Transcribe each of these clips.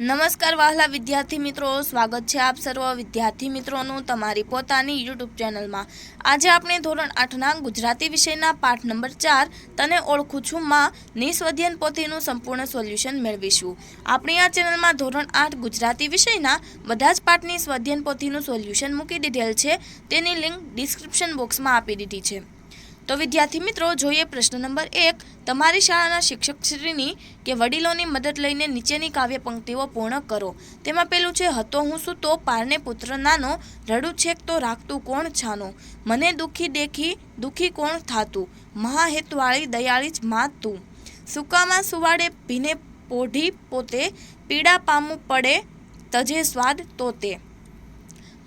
નમસ્કાર વહાલા વિદ્યાર્થી મિત્રો, સ્વાગત છે આપ સર્વ વિદ્યાર્થી મિત્રોનું તમારી પોતાની યુટ્યુબ ચેનલમાં. આજે આપણે ધોરણ આઠના ગુજરાતી વિષયના પાઠ નંબર ચાર, તને ઓળખું છું માં નિસ્વધ્યન પોથીનું સંપૂર્ણ સોલ્યુશન મેળવીશું. આપણી આ ચેનલમાં ધોરણ આઠ ગુજરાતી વિષયના બધા જ પાઠની સ્વધ્યન પોથીનું સોલ્યુશન મૂકી દીધેલ છે. તેની લિંક ડિસ્ક્રિપ્શન બોક્સમાં આપી દીધી છે. તો વિદ્યાર્થી મિત્રો, જોઈએ પ્રશ્ન નંબર એક. તમારી શાળાના શિક્ષકશ્રીની કે વડીલોની મદદ લઈને નીચેની કાવ્ય પંક્તિઓ પૂર્ણ કરો. તેમાં પેલું છે, હતો હું શું તો પારને પુત્ર નાનો, રડું છેક તો રાખતું કોણ છાનો. મને દુઃખી દેખી, દુઃખી કોણ થાતું? મહાહેતવાળી દયાળી જ માં તું. સુકામાં સુવાડે ભીને પોઢી પોતે, પીડા પામવું પડે તજે સ્વાદ તો તે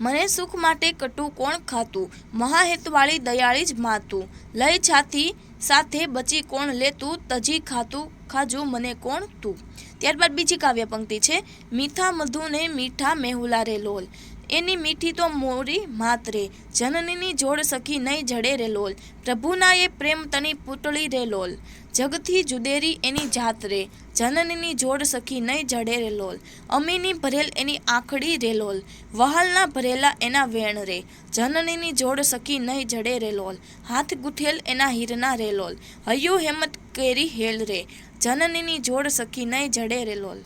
મને સુખ માટે કટુ કોણ ખાતું? મહાહેતવાળી દયાળી જ માતું. લઈ છાતી સાથે બચી કોણ લેતું? તજી ખાતું ખાજો મને કોણ તું? ત્યારબાદ બીજી કાવ્ય પંક્તિ છે, મીઠા મધુને મીઠા મેહુલા રે લોલ. એની મીઠી તો મોરી માત્રે. જનનીની જોડ સખી નહીં જડે રે લોલ. પ્રભુના એ પ્રેમ તની પૂતળી રે લોલ. જગથી જુદેરી એની જાત રે જનનીની જોડ સખી નહીં જડે રે લોલ. અમીની ભરેલ એની આંખડી રે લોલ. વહાલના ભરેલા એના વેણ રે. જનનીની જોડ સખી નહીં જડે રે લોલ. હાથ ગુઠેલ એના હીરના રે લોલ. હૈયું હેમત કેરી હેલ રે. જનનીની જોડ સખી નહીં જડે રે લોલ.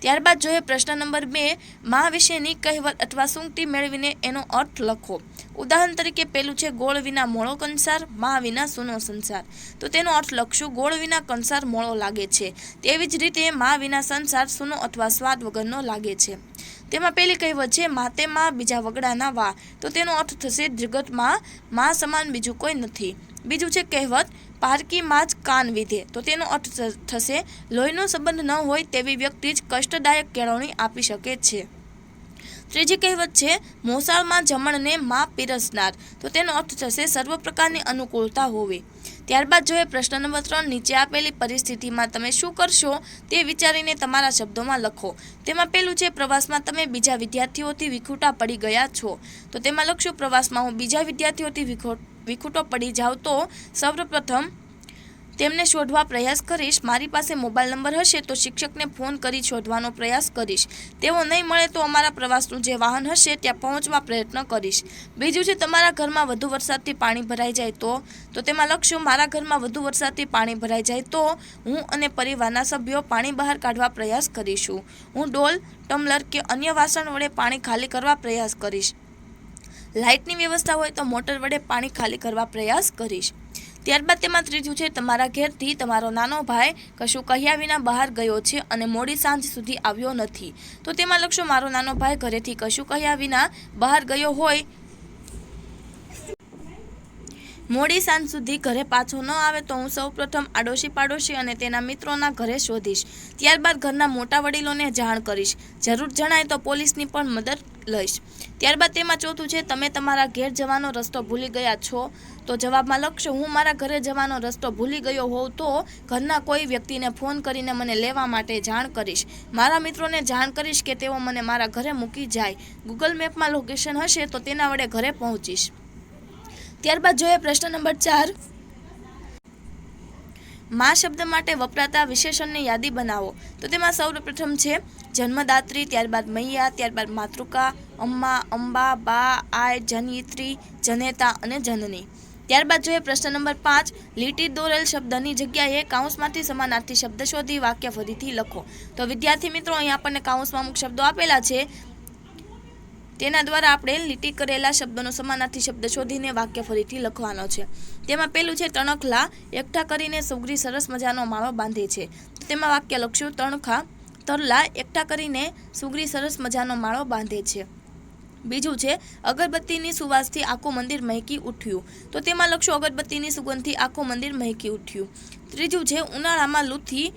ત્યારબાદ જોઈએ પ્રશ્ન નંબર બે, મા વિશેની કહેવત અથવા સૂંગટી મેળવીને એનો અર્થ લખો. ઉદાહરણ તરીકે પેલું છે, ગોળ વિના મોળો કંસાર, મા વિના સૂનો સંસાર. તો તેનો અર્થ લખશું, ગોળ વિના કંસાર મોળો લાગે છે. તેવી જ રીતે મા વિના સંસાર સૂનો અથવા સ્વાદ વગરનો લાગે છે. તેમાં પેલી કહેવત છે માતે માં, બીજા વગડાના વા. તો તેનો અર્થ થશે જગતમાં માં સમાન બીજું કોઈ નથી. બીજું છે કહેવત, પારકી માં જ કાન વિધે. તો તેનો અર્થ થશે, લોહીનો સંબંધ ન હોય તેવી વ્યક્તિ જ કષ્ટદાયક કેળવણી આપી શકે છે. ત્રીજી કહેવત છે, મોસાળમાં જમણને માં પીરસનાર. તો તેનો અર્થ થશે, સર્વ પ્રકારની અનુકૂળતા હોવી. ત્યારબાદ જોઈએ પ્રશ્ન નંબર ત્રણ નીચે આપેલી પરિસ્થિતિમાં તમે શું કરશો તે વિચારીને તમારા શબ્દોમાં લખો. તેમાં પેલું છે, પ્રવાસમાં તમે બીજા વિદ્યાર્થીઓથી વિખૂટા પડી ગયા છો. તો તેમાં લખશું, પ્રવાસમાં હું બીજા વિદ્યાર્થીઓથી વિખો- વિખૂટો પડી જાઉં તો સર્વપ્રથમ તેમને શોધવા પ્રયાસ કરીશ. મારી પાસે મોબાઈલ નંબર હશે તો શિક્ષકને ફોન કરી શોધવાનો પ્રયાસ કરીશ. તેઓ નહીં મળે તો અમારા પ્રવાસનું જે વાહન હશે ત્યાં પહોંચવા પ્રયત્ન કરીશ. બીજું છે, તમારા ઘરમાં વધુ વરસાદથી પાણી ભરાઈ જાય તો? તો તેમાં લખશું, મારા ઘરમાં વધુ વરસાદથી પાણી ભરાઈ જાય તો? હું અને પરિવારના સભ્યો પાણી બહાર કાઢવા પ્રયાસ કરીશું. હું ડોલ, ટમ્લર કે અન્ય વાસણ વડે પાણી ખાલી કરવા પ્રયાસ કરીશ. લાઇટની વ્યવસ્થા હોય તો મોટર વડે પાણી ખાલી કરવા પ્રયાસ કરીશ. ત્યારબાદ તેમાં ત્રીજું છે, તમારા ઘેરથી તમારો નાનો ભાઈ કશું કહ્યા વિના બહાર ગયો છે અને મોડી સાંજ સુધી આવ્યો નથી. તો તેમાં લખશો, મારો નાનો ભાઈ ઘરેથી કશું કહ્યા વિના બહાર ગયો હોય મોડી સાંજ સુધી ઘરે પાછો ન આવે તો હું સૌપ્રથમ આડોશી પાડોશી અને તેના મિત્રોના ઘરે શોધીશ. ત્યારબાદ ઘરના મોટા વડીલોને જાણ કરીશ. જરૂર જણાય તો પોલીસની પણ મદદ લઈશ. ત્યારબાદ તેમાં ચોથું છે, તમે તમારા ઘેર જવાનો રસ્તો ભૂલી ગયા છો, તો જવાબમાં લખશો, હું મારા ઘરે જવાનો રસ્તો ભૂલી ગયો હોઉં તો ઘરના કોઈ વ્યક્તિને ફોન કરીને મને લેવા માટે જાણ કરીશ. મારા મિત્રોને જાણ કરીશ કે તેઓ મને મારા ઘરે મૂકી જાય. ગૂગલ મેપમાં લોકેશન હશે તો તેના વડે ઘરે પહોંચીશ. ત્યારબાદ જોઈએ પ્રશ્ન નંબર ચાર. મા શબ્દ માટે વપરાતા વિશેષણની યાદી બનાવો. તો તેમાં સૌપ્રથમ છે, જન્મદાત્રી, ત્યારબાદ મૈયા, ત્યારબાદ માતૃકા, અમ્મા, અંબા, બા, આય, જનયિત્રી, જનેતા અને જનની. ત્યારબાદ જોઈએ પ્રશ્ન નંબર પાંચ, લીટી દોરેલ શબ્દની જગ્યાએ કાઉન્સમાંથી સમાનાર્થી શબ્દ શોધી વાક્ય ફરીથી લખો. તો વિદ્યાર્થી મિત્રો, અહીં આપણને કાઉન્સમાં અમુક શબ્દો આપેલા છે. તેના દ્વારા આપણે લીટી કરેલા શબ્દનો સમાનાર્થી શબ્દ શોધીને વાક્ય ફરીથી લખવાનો છે. તેમાં પેલું છે, તણખલા એકઠા કરીને સુગરી સરસ મજાનો માળો બાંધે છે. તેમાં વાક્ય લખશું તણખા તરલા એકઠા કરીને સુગરી સરસ મજાનો માળો બાંધે છે. બીજું છે, અગરબત્તીની સુવાસથી આખું મંદિર મહેકી ઉઠ્યું. તો તેમાં લખશું અગરબત્તીની સુગંધથી આખું મંદિર મહેકી ઉઠ્યું. ત્રીજું છે, ઉનાળામાં લૂથી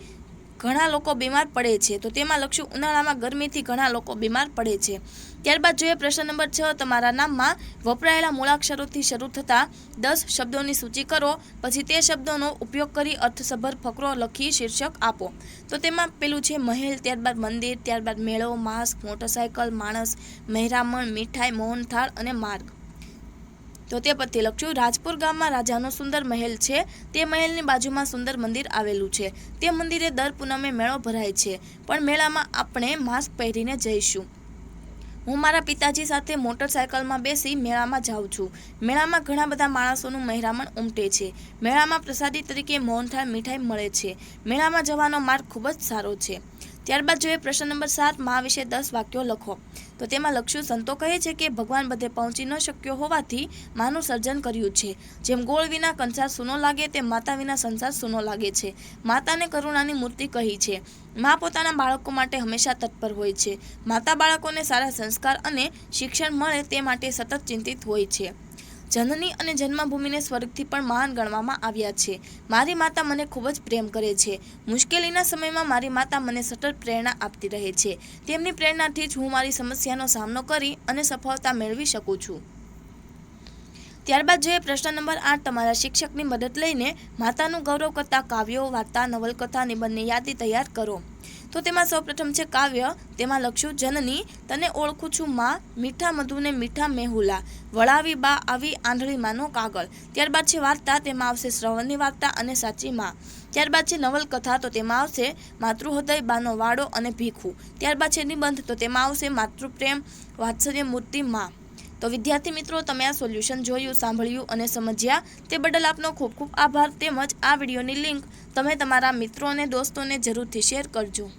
ઘણા લોકો બીમાર પડે છે. તો તેમાં લખશું ઉનાળામાં ગરમીથી ઘણા લોકો બીમાર પડે છે. ત્યારબાદ જોઈએ પ્રશ્ન નંબર છ. તમારા નામમાં વપરાયેલા મૂળાક્ષરોથી શરૂ થતા દસ શબ્દોની સૂચિ કરો. પછી તે શબ્દોનો ઉપયોગ કરી અર્થસભર ફકરો લખી શીર્ષક આપો. તો તેમાં પેલું છે મહેલ, ત્યારબાદ મંદિર, ત્યારબાદ મેળો, માસ્ક, મોટરસાયકલ, માણસ, મહેરામણ, મીઠાઈ, મોહનથાળ અને માર્ગ. તો તે પરથી લખ્યું રાજપુર ગામમાં રાજાનો સુંદર મહેલ છે. તે મહેલની બાજુમાં સુંદર મંદિર આવેલું છે. તે મંદિરે દર પૂનમે મેળો ભરાય છે. પણ મેળામાં આપણે માસ્ક પહેરીને જઈશું. હું મારા પિતાજી સાથે મોટરસાયકલમાં બેસી મેળામાં જાઉં છું. મેળામાં ઘણા બધા માણસોનું મહેરામણ ઉમટે છે. મેળામાં પ્રસાદી તરીકે મોહનથાળ મીઠાઈ મળે છે. મેળામાં જવાનો માર્ગ ખૂબ જ સારો છે. ત્યારબાદ જોઈએ પ્રશ્ન નંબર સાત મા વિશે દસ વાક્યો લખો. તો તેમાં લખ્યું, સંતો કહે છે કે ભગવાન બધે પહોંચી ન શક્યો હોવાથી માનું સર્જન કર્યું છે. જેમ ગોળ વિના કંસાર સૂનો લાગે, તેમ માતા વિના સંસાર સૂનો લાગે છે. માતાને કરુણાની મૂર્તિ કહી છે. મા પોતાના બાળકો માટે હંમેશા તત્પર હોય છે. માતા બાળકોને સારા સંસ્કાર અને શિક્ષણ મળે તે માટે સતત ચિંતિત હોય છે. જનની અને જન્મભૂમિને સ્વર્ગથી પણ મહાન ગણવામાં આવ્યા છે. મારી માતા મને ખૂબ જ પ્રેમ કરે છે. મુશ્કેલીના સમયમાં મારી માતા મને સતત પ્રેરણા આપતી રહે છે. તેમની પ્રેરણાથી જ હું મારી સમસ્યાનો સામનો કરી અને સફળતા મેળવી શકું છું. ત્યારબાદ જોઈએ પ્રશ્ન નંબર આઠ. તમારા શિક્ષકની મદદ લઈને માતાનું ગૌરવ કરતા કાવ્યો વાર્તા, નવલકથા નિબંધની યાદી તૈયાર કરો. તો તેમાં સૌપ્રથમ છે કાવ્ય, તેમાં લખ્યું જનની તને ઓળખું છું માં, મીઠા મધુને મીઠા મેહુલા, વળાવી બા આવી આંધળી માનો કાગળ. ત્યારબાદ છે વાર્તા, તેમાં આવશે શ્રવણની વાર્તા અને સાચી માં. ત્યારબાદ છે નવલકથા, તો તેમાં આવશે માતૃહૃદય બાનો વાડો અને ભીખું. ત્યારબાદ છે નિબંધ, તો તેમાં આવશે માતૃપ્રેમ વાત્સલ્ય મૂર્તિ માં. તો વિદ્યાર્થી મિત્રો, તમે આ સોલ્યુશન જોયું, સાંભળ્યું અને સમજ્યા? તે બદલ આપનો ખૂબ ખૂબ આભાર. તેમજ આ વિડીયોની લિંક તમે તમારા મિત્રો અને દોસ્તોને જરૂરથી શેર કરજો.